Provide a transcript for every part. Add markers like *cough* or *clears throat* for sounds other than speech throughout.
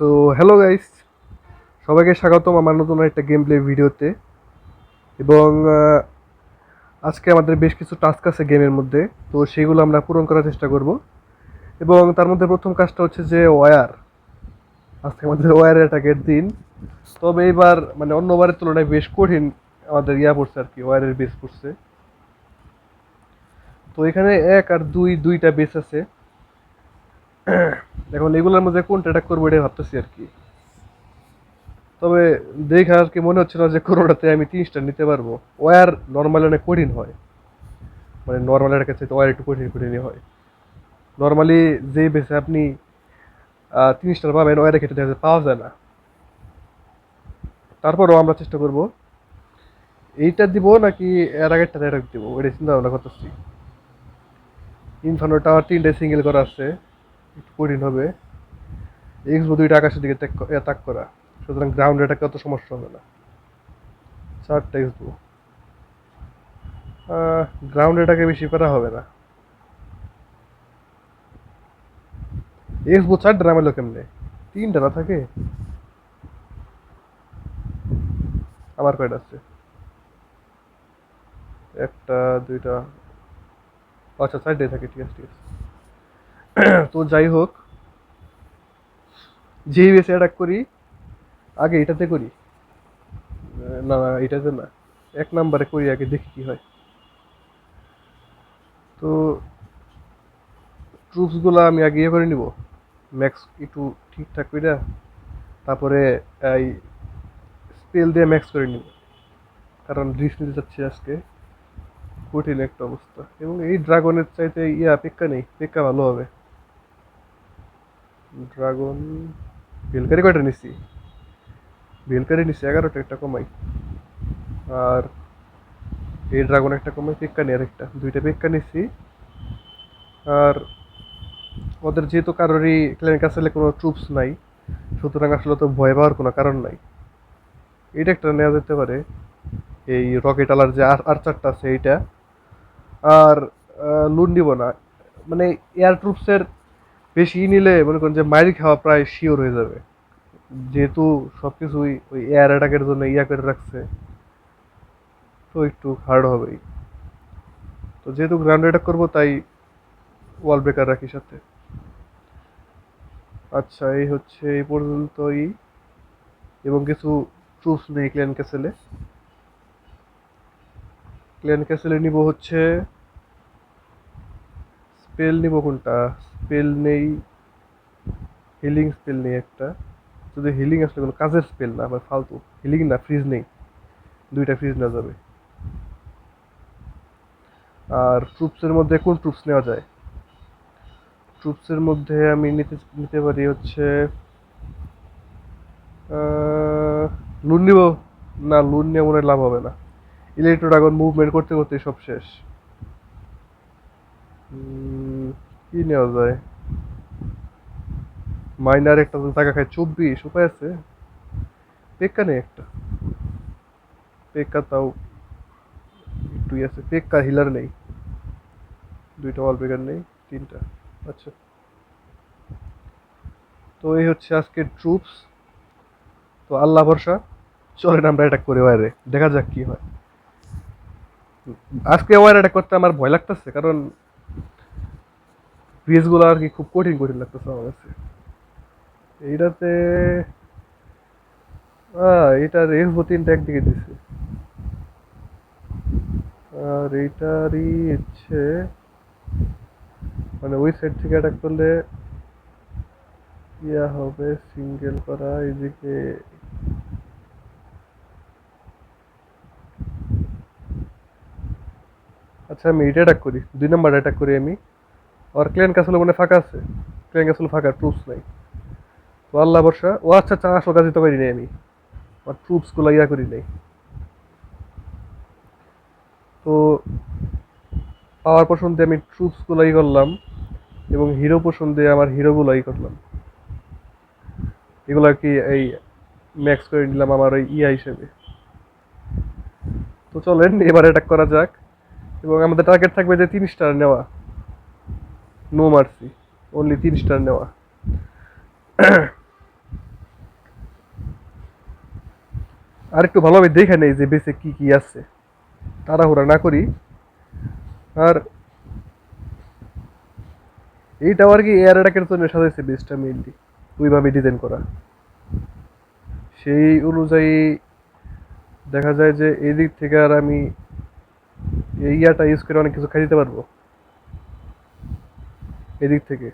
So hello guys সবাইকে স্বাগতম আমার নতুন একটা গেম প্লে ভিডিওতে এবং আজকে আমাদের বেশ কিছু টাস্ক আছে গেমের মধ্যে। তো সেগুলো আমরা পূরণ করার চেষ্টা করব। এবং তার মধ্যে প্রথম কাজটা হচ্ছে যে ওয়্যার আজকে আমাদের ওয়্যারের অ্যাটাকের দিন। তবে এইবার মানে অন্যবারের তুলনায় বেশ কঠিন আমাদের ইয়া পড়ছে আর কি ওয়্যারের বেস পড়ছে। তো এখানে এক আর দুই, দুইটা বেস আছে। এখন এগুলোর মধ্যে কোনটা অ্যাটাক করব এটাই ভাবতেছি আর কি। তবে দেখে আর কি মনে হচ্ছিল যে কোনোটাতে আমি স্টার নিতে পারব। ওয়ার নর্মাল অনেক কঠিন হয়। মানে নর্মাল এর কাছে ওয়ার একটু কঠিন কঠিনই হয়। নর্মালি যে বেসে আপনি স্টার পাবেন, ওয়ারের ক্ষেত্রে দেখা পাওয়া যায় না। তারপরও আমরা চেষ্টা করব, এইটা দিব নাকি এর আগেরটা অ্যাটাক দিব ওইটা চিন্তা ভাবনা করতেছি। ইনফানো টাওয়ার তিনটে সিঙ্গেল করা আছে। কঠিন হবে। এক্সবো দুইটা আকাশের দিকে অ্যাটাক করা। সুতরাং গ্রাউন্ড অ্যাটাকে অত সমস্যা হবে না। চারটা এক্সবো গ্রাউন্ড অ্যাটাকে বেশি করা হবে না। এক্সবো চারটা নামাইলো কেমনে? তিনটা না থাকে? আমার কয়টা আছে? একটা, দুইটা আচ্ছা চারটাই থাকে, ঠিক আছে ঠিক আছে। *coughs* তো যাই হোক, যেই বেসে অ্যাটাক করি, আগে এটাতে করি। না না, এটাতে না, এক নাম্বারে করি, আগে দেখি কি হয়। তো ট্রুপসগুলো আমি আগে ইয়ে করে নিব। ম্যাক্স একটু ঠিকঠাক করে তারপরে এই স্পেল দিয়ে ম্যাক্স করে নিব। কারণ রিস্ক নিতে চাচ্ছি আজকে। কঠিন একটা অবস্থা। এবং এই ড্রাগনের চাইতে ইয়া, পেক্কা নেই। পেক্কা ভালো হবে। ড্রাগন বেলকারি কয়টা নিছি? বেলকারি নিছি এগারোটা, একটা কমাই। আর এই ড্রাগন একটা কমাই পেক্কা নিয়ে আরেকটা দুইটা পেক্কা নিছি। আর ওদের যেহেতু কারোরই ক্লিনিক আসলে কোনো ট্রুপস নাই, সুতরাং আসলে তো ভয় পাওয়ার কোনো কারণ নাই। এটা একটা নেওয়া যেতে পারে। এই রকেট আলার যে আর আর্চারটা আছে এইটা। আর লুন নিব না। মানে এয়ার ট্রুপসের বেশি নিলে মনে করেন যে মাইল খাওয়া প্রায় শিওর হয়ে যাবে। যেহেতু সব কিছুই ওই এয়ার অ্যাটাকের জন্য ইয়া করে রাখছে, তো একটু হার্ড হবেই। তো যেহেতু গ্রাউন্ড অ্যাটাক করব, তাই ওয়াল ব্রেকার রাখি সাথে। আচ্ছা এই হচ্ছে এই পর্যন্তই। এবং কিছু ট্রুপস নেই ক্ল্যান ক্যাসেলে ক্ল্যান ক্যাসেলে নিব হচ্ছে স্পেল নিব কোনটা? স্পেল নেই হিলিং স্পেল নেই একটা। যদি হিলিং আসলে কোনো কাজের স্পেল না আবার ফালতু। হিলিং না ফ্রিজ নেই। দুইটা ফ্রিজ নেওয়া যাবে। আর ট্রুপসের মধ্যে কোন ট্রুপস নেওয়া যায়? ট্রুপসের মধ্যে আমি নিতে নিতে পারি হচ্ছে লুন নিব। না লুন নিয়ে মনে লাভ হবে না। ইলেকট্রো ড্রাগন মুভমেন্ট করতে করতে সব শেষ। কি নেওয়া যায়? মাইনার একটা টাকা খায়, চব্বিশ, উপায় আছে? পেক্কা নেই একটা। পেক্কা তাও একটু ইয়ে আছে। পেক্কা হিলার নেই। দুইটা ওয়াল ব্রেকার নেই, তিনটা। আচ্ছা। তো এই হচ্ছে আজকে ট্রুপস তো আল্লাহ ভরসা, চলেন আমরা এটা করে ওয়ারে দেখা যাক কি হয়। আজকে ওয়ার এটা করতে আমার ভয় লাগতেছে, কারণ গুলো আর কি খুব কঠিন কঠিন লাগতেছে আমার কাছে। এইটাতে আহ, এটা রেস তিনটা একদিকে দিছে। আর এইটারই হচ্ছে মানে ওই সাইড থেকে অ্যাটাক করলে ইয়া হবে সিঙ্গেল করা এদিকে আচ্ছা আমি এটা অ্যাটাক করি দুই নাম্বার অ্যাটাক করি আমি। আর ক্লেন ক্যাসেল মানে ফাঁকা আছে। ক্লেন ক্যাসেল ফাঁকা ট্রুপস নাই। তো আল্লাহ বর্ষা ও আচ্ছা আচ্ছা আসল কাজ তো করি নাই আমি আর ট্রুপসগুলো ইয়া করি নাই। তো পাওয়ার দিয়ে আমি ট্রুপসগুলো ই করলাম এবং হিরো দিয়ে আমার হিরোগুলো ই করলাম। এগুলো কি এই ম্যাক্স করে নিলাম আমার ওই ইয়া হিসেবে। তো চলেন, এবার অ্যাটাক করা যাক এবং আমাদের টার্গেট থাকবে যে স্টার নেওয়া। নো মার্সি অনলি তিন স্টার নেওয়া। আর একটু ভালোভাবে দেখে নেই যে বেসে কি কি আছে। তাড়াহুড়া না করি। আর এইটাও আর কি এয়ার অ্যাটাকের জন্য সাজাইছে বেসটা মেইনলি ওইভাবে ডিজাইন করা। সেই অনুযায়ী দেখা যায় যে এই দিক থেকে আর আমি এই ইয়াটা ইউজ করে অনেক কিছু খাই দিতে পারব। এদিক থেকে।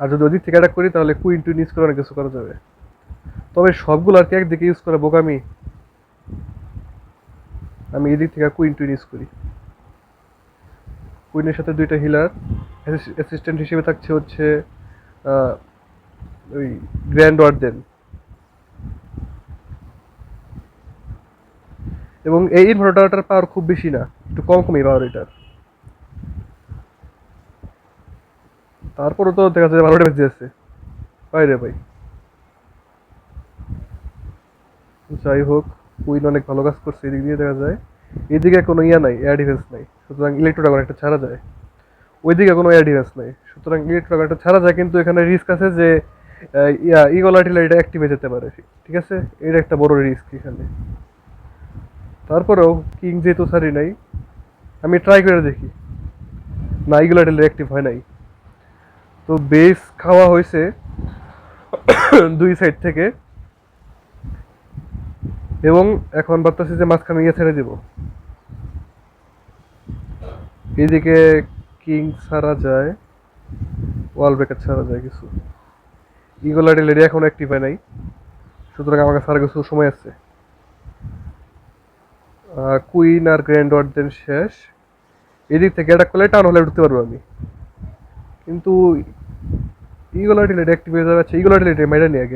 আর যদি ওদিক থেকে অ্যাটাক করি, তাহলে কুইন টুইন ইউজ করে অনেক কিছু করা যাবে। তবে সবগুলো আর কি একদিকে ইউজ করে বোকামি। আমি এদিক থেকে কুইন টুইন ইউজ করি। কুইনের সাথে দুইটা হিলার অ্যাসিস্ট্যান্ট হিসেবে থাকছে হচ্ছে ওই গ্র্যান্ড ওয়ার্ডেন এবং এই ইনভার্টারটার পাওয়ার খুব বেশি না, একটু কম কমই পাওয়ার এটার। তারপরে তো দেখা যায় ভালো ড্যামেজ দিয়েছে পাই রে ভাই। যাই হোক, কুইন অনেক ভালো কাজ করছে, এদিক দিয়ে দেখা যায়। এদিকে কোনো ইয়া নাই এয়ার ডিফেন্স নাই। সুতরাং ইলেকট্রোড্রাগন একটা ছাড়া যায়। ওইদিকে কোনো এয়ার ডিফেন্স নাই। সুতরাং ইলেকট্রোড্রাগন একটা ছাড়া যায়, কিন্তু এখানে রিস্ক আছে যে ইয়া ইগল আর্টিলারিটা অ্যাক্টিভ হয়ে যেতে পারে। ঠিক আছে? এটা একটা বড় রিস্ক এখানে। তারপরেও কিং যেহেতু ছাড়ি নাই, আমি ট্রাই করে দেখি। না ইগল আর্টিলারি অ্যাক্টিভ হয় নাই। তো বেস খাওয়া হয়েছে দুই সাইড থেকে। এবং এখন ভাবতেছি যে মাঝখানে ইয়ে ছেড়ে দিব। এদিকে কিং ছাড়া যায় ওয়াল ব্রেকার ছাড়া যায় কিছু। ইগল লেডি এখন অ্যাক্টিভ হয় নাই। সুতরাং আমার কাছে আর কিছু সময় আছে। কুইন আর গ্র্যান্ড ওয়ার্ডেন শেষ। এদিক থেকে অ্যাটাক করলে টাউন হলে ঢুকতে পারব আমি। কিন্তু ইগল আর্টিলারি অ্যাক্টিভ হয়ে মেরে নিয়ে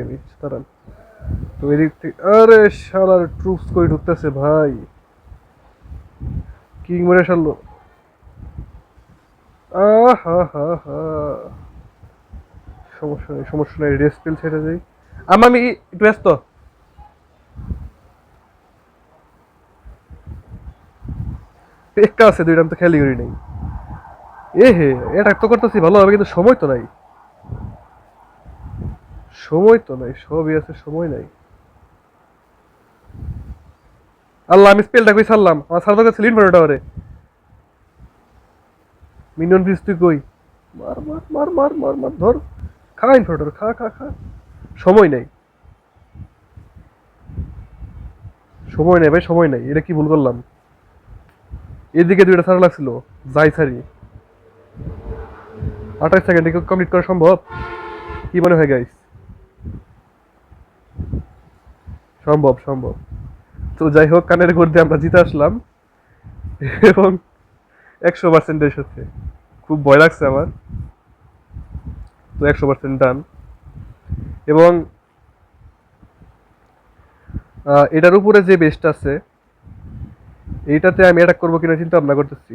তো এদিক থেকে আরে শালার ট্রুপস কই ঢুকতেছে ভাই? কিং মেরে সারলো হা হা সমস্যা নেই সমস্যা নেই রেস্ট পেল ছেড়ে যাই আম আমি একটু ব্যস্ত। পেক্কা আছে দুইটা, আমি তো খেয়ালই করি নাই। এ হে, এটা তো করতেছি, ভালো হবে, কিন্তু সময় তো নাই। সময় তো নাই, সবই আছে, সময় নাই। আল্লাহ, আমি স্পেলটা কই ছাড়লাম? আমার সার দরকার ছিল ইনভার্টারে মিনিয়ন ব্রিজ তুই কই? মার মার মার মার মার মার, ধর। খা ইনভার্টার খা খা খা। সময় নেই। সময় নেই ভাই, সময় নেই, এটা কি ভুল করলাম? এদিকে দুইটা ছাড়া লাগছিল, যাই ছাড়ি। আঠাশ সেকেন্ডে কমপ্লিট করা সম্ভব? কি মনে হয় গাইস সম্ভব সম্ভব। তো যাই হোক, কানের ঘর দিয়ে আমরা জিতে আসলাম। এবং একশো পার্সেন্টের সাথে খুব ভয় লাগছে আমার। তো একশো পার্সেন্ট ডান এবং এটার উপরে যে বেস্ট আছে, এইটাতে আমি অ্যাটাক করব কিনা চিন্তা ভাবনা করতেছি।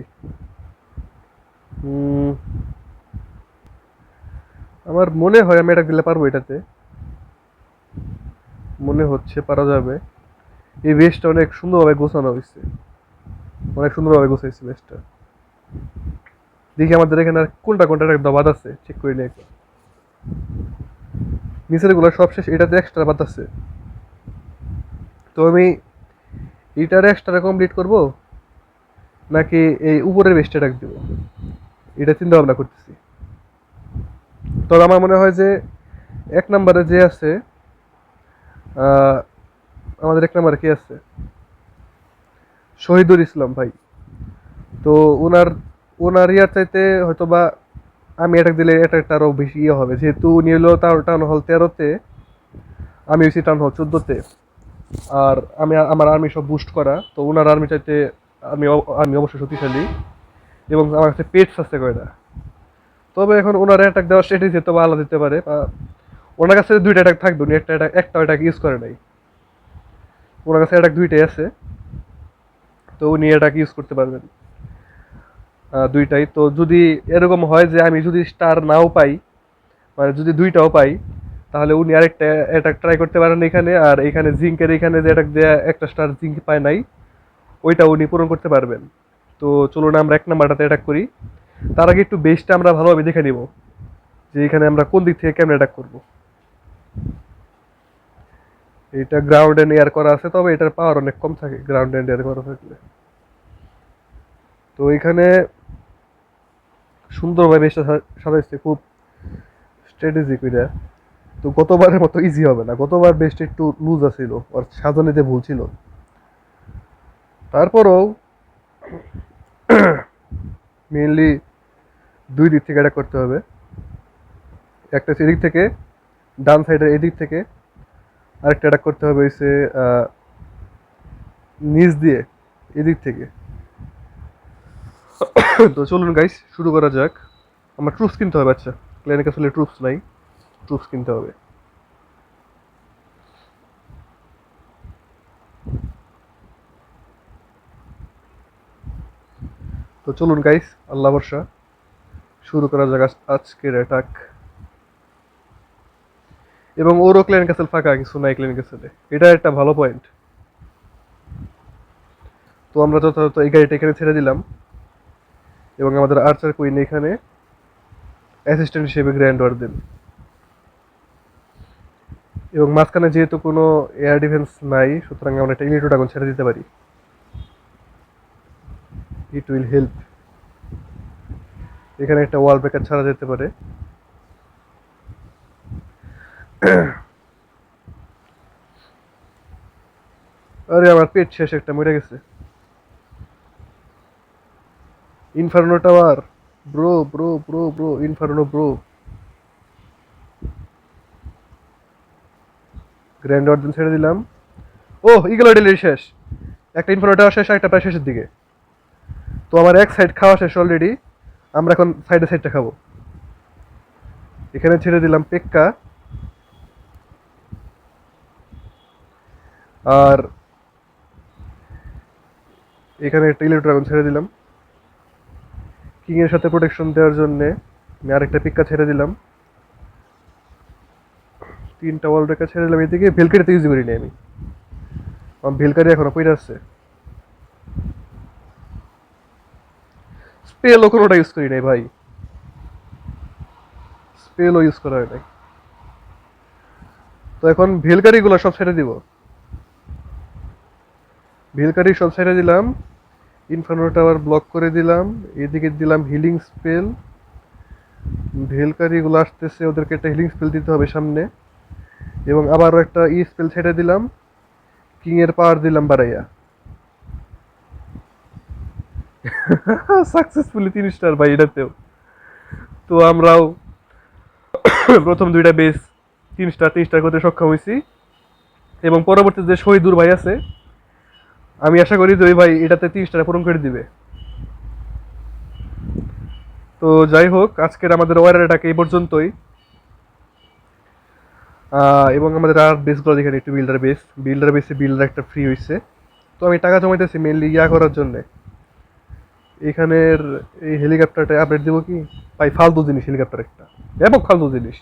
আমার মনে হয় আমি এটা দিলে পারব এটাতে। মনে হচ্ছে পারা যাবে। এই বেসটা অনেক সুন্দরভাবে গোছানো হয়েছে। অনেক সুন্দরভাবে গোছাইছে বেসটা। দেখি আমাদের এখানে আর কোনটা কোনটা একটা বাদ আছে চেক করে নিই একবার। নিচেরগুলো সব শেষ, এটাতে এক্সট্রা বাদ আছে। তো আমি এটার এক্সট্রা কমপ্লিট করব? নাকি এই উপরের বেসটা ডাক দেবো এটা চিন্তা ভাবনা করতেছি। তবে আমার মনে হয় যে এক নম্বরে যে আছে আমাদের এক নম্বরে কে আছে? শহীদুল ইসলাম ভাই। তো ওনার ওনার ইয়ার চাইতে হয়তো বা আমি অ্যাটাক দিলে অ্যাটাকটা আরও বেশি ইয়ে হবে। যেহেতু উনি হলো তার টাউন হল তেরোতে, আমি হয়েছি টাউন হল চোদ্দোতে। আর আমি, আমার আর্মি সব বুস্ট করা। তো ওনার আর্মি চাইতে আমি আমি অবশ্যই শক্তিশালী। এবং আমার কাছে পেটস আছে কয়টা? তবে এখন ওনার অ্যাটাক দেওয়ার স্ট্র্যাটেজি তো আলাদা দিতে পারে ওনার কাছে দুইটা অ্যাটাক থাকবে, উনি একটা অ্যাটাক একটা অ্যাটাক ইউজ করে নাই। ওনার কাছে অ্যাটাক দুইটাই আছে, তো উনি অ্যাটাক ইউজ করতে পারবেন। দুইটাই। তো যদি এরকম হয় যে আমি যদি স্টার নাও পাই মানে যদি দুইটাও পাই, তাহলে উনি আরেকটা অ্যাটাক ট্রাই করতে পারেন এখানে, আর এখানে জিঙ্কের এখানে যে অ্যাটাক দেয়া একটা স্টার জিঙ্ক পায় নাই ওইটা উনি পূরণ করতে পারবেন। তো চলুন আমরা এক নাম্বারটাতে অ্যাটাক করি। তার আগে একটু বেসটা আমরা ভালোভাবে দেখে নিব যে এখানে আমরা কোন দিক থেকে কেমন অ্যাটাক করব। এটা গ্রাউন্ড এন্ড এয়ার করা আছে, তবে এটার পাওয়ার অনেক কম থাকে গ্রাউন্ড এন্ড এয়ার করা থাকলে। তো এখানে সুন্দরভাবে বেশটা সাজাইছে, খুব স্ট্র্যাটেজিক কইরা তো গতবারের মতো ইজি হবে না, গতবার বেস্ট একটু লুজ আছিল, আর সাজানিতে ভুল ছিল। তারপরেও মেইনলি দুই দিক থেকে এটা করতে হবে। একটা সেদিক থেকে ডান সাইডের এদিক থেকে আরেকটা অ্যাটাক করতে হবে হচ্ছে আহ, নিচ দিয়ে এদিক থেকে। *coughs* তো চলুন গাইস শুরু করা যাক। আমার ট্রুপস কিনতে হবে আচ্ছা। ক্লিনিক আসলে ট্রুপস নাই ট্রুপস কিনতে হবে। তো চলুন গাইস আল্লাহ ভরসা। শুরু করা যাক আজ- আজকের অ্যাটাক এবং ওরও ক্লেন ক্যাসেল ফাঁকা, কিছু নাই ক্লেন ক্যাসেলে এটা একটা ভালো পয়েন্ট তো আমরা যথাযথ এই গাড়িটা এখানে ছেড়ে দিলাম। এবং আমাদের আর্চার কুইন এখানে অ্যাসিস্ট্যান্ট হিসেবে গ্র্যান্ড ওয়ার্ডেন এবং মাঝখানে যেহেতু কোনো এয়ার ডিফেন্স নাই, সুতরাং আমরা একটা ইলিটো ছেড়ে দিতে পারি। ইট উইল হেল্প এখানে একটা ওয়াল ব্রেকার ছাড়া যেতে পারে। *coughs* আরে, আমার পেট শেষ একটা, মরে গেছে। Inferno tower bro bro bro bro inferno bro grand অর্জন ছেড়ে দিলাম। ও ইগল ডেলিভারি শেষ। একটা ইনফার্নো টাওয়ার শেষ একটা প্রায় শেষের দিকে। তো আমার এক সাইড খাওয়া শেষ অলরেডি আমরা এখন সাইডে সাইডটা খাব। এখানে ছেড়ে দিলাম পেক্কা। আর এখানে একটা ইলেকট্রো ড্রাগন ছেড়ে দিলাম। কিং এর সাথে প্রোটেকশন দেওয়ার জন্যে আমি আরেকটা পিক্কা ছেড়ে দিলাম। তিনটা ওয়াল রেখা ছেড়ে দিলাম। এদিকে ভেলকারিতে ইউজ করিনি আমি। ভেলকারি এখনও পইরা আছে। স্পেলও কোনোটা ইউজ করি নাই ভাই। স্পেলও ইউজ করা হয় নাই। তো এখন ভেলকারিগুলো সব ছেড়ে দিব। ভেলকারি সব ছেড়ে দিলাম। ইনফার্নো টাওয়ার ব্লক করে দিলাম। এদিকে দিলাম হিলিং স্পেল ভেলকারিগুলো আসতেছে, ওদেরকে একটা হিলিং স্পেল দিতে হবে সামনে। এবং আবারও একটা ই স্পেল ছেড়ে দিলাম। কিংয়ের পাওয়ার দিলাম বাড়াইয়া। সাকসেসফুলি তিন স্টার ভাই এটাতেও। তো আমরাও প্রথম দুইটা বেস তিন স্টার তিন স্টার করতে সক্ষম হয়েছি। এবং পরবর্তী যে শহীদুর ভাই আছে, আমি আশা করি যে ওই ভাই এটাতে তিন স্টার পূরণ করে দিবে। তো যাই হোক, আজকের আমাদের ওয়ারেটাকে এই পর্যন্তই। এবং আমাদের আর বেসগুলো দেখেন, একটু বিল্ডার বেস বিল্ডার বেসে বিল্ডার একটা ফ্রি হয়েছে তো আমি টাকা জমাইতেছি মেনলি ইয়া করার জন্যে। এখানের এই হেলিকপ্টারটা আপডেট দেবো কি? ভাই, ফালতু জিনিস হেলিকপ্টার একটা। ব্যাপক ফালতু জিনিস।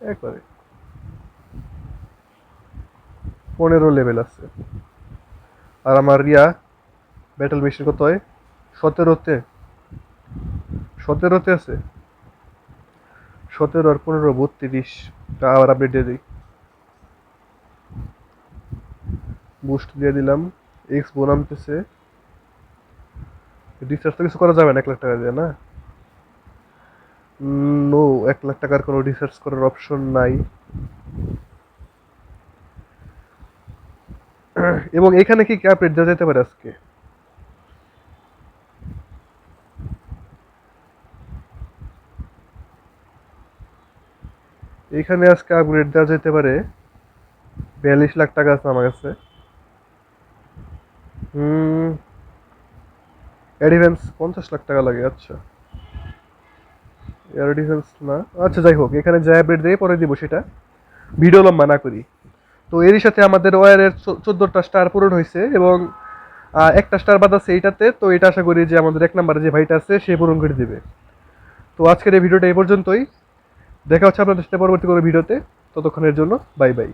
একবারে। পনেরো লেভেল আছে। আর আমার রিয়া ব্যাটেল মেশিন কত হয়? সতেরোতে। সতেরোতে আছে। সতেরো আর পনেরো, বত্রিশ। আবার আপডেট দিয়ে দিই। বুস্ট দিয়ে দিলাম। এক্স বোনামতেছে রিচার্জ তো কিছু করা যাবে না, এক লাখ টাকা দিয়ে, না? নো এক লাখ টাকার কোনো রিসার্চ করার অপশন নাই। *clears throat* এবং এখানে কি কি আপডেট দেওয়া যেতে পারে আজকে? এখানে আজকে আপগ্রেড দেওয়া যেতে পারে। বিয়াল্লিশ লাখ টাকা আছে আমার কাছে। হুম অ্যাডিভেন্স পঞ্চাশ লাখ টাকা লাগে আচ্ছা। এয়ার ডিফেন্স না? আচ্ছা যাই হোক, এখানে যে আপডেট দিয়ে পরে দিব সেটা। ভিডিও লম্বা না করি। তো এরই সাথে আমাদের ওয়ারের চোদ্দোটা স্টার পূরণ হয়েছে এবং একটা স্টার বাদ আছে এইটাতে। তো এটা আশা করি যে আমাদের এক নাম্বারে যে ভাইটা আছে, সে পূরণ করে দেবে। তো আজকের এই ভিডিওটা এই পর্যন্তই। দেখা হচ্ছে আপনাদের সাথে পরবর্তী কোনো ভিডিওতে। ততক্ষণের জন্য বাই বাই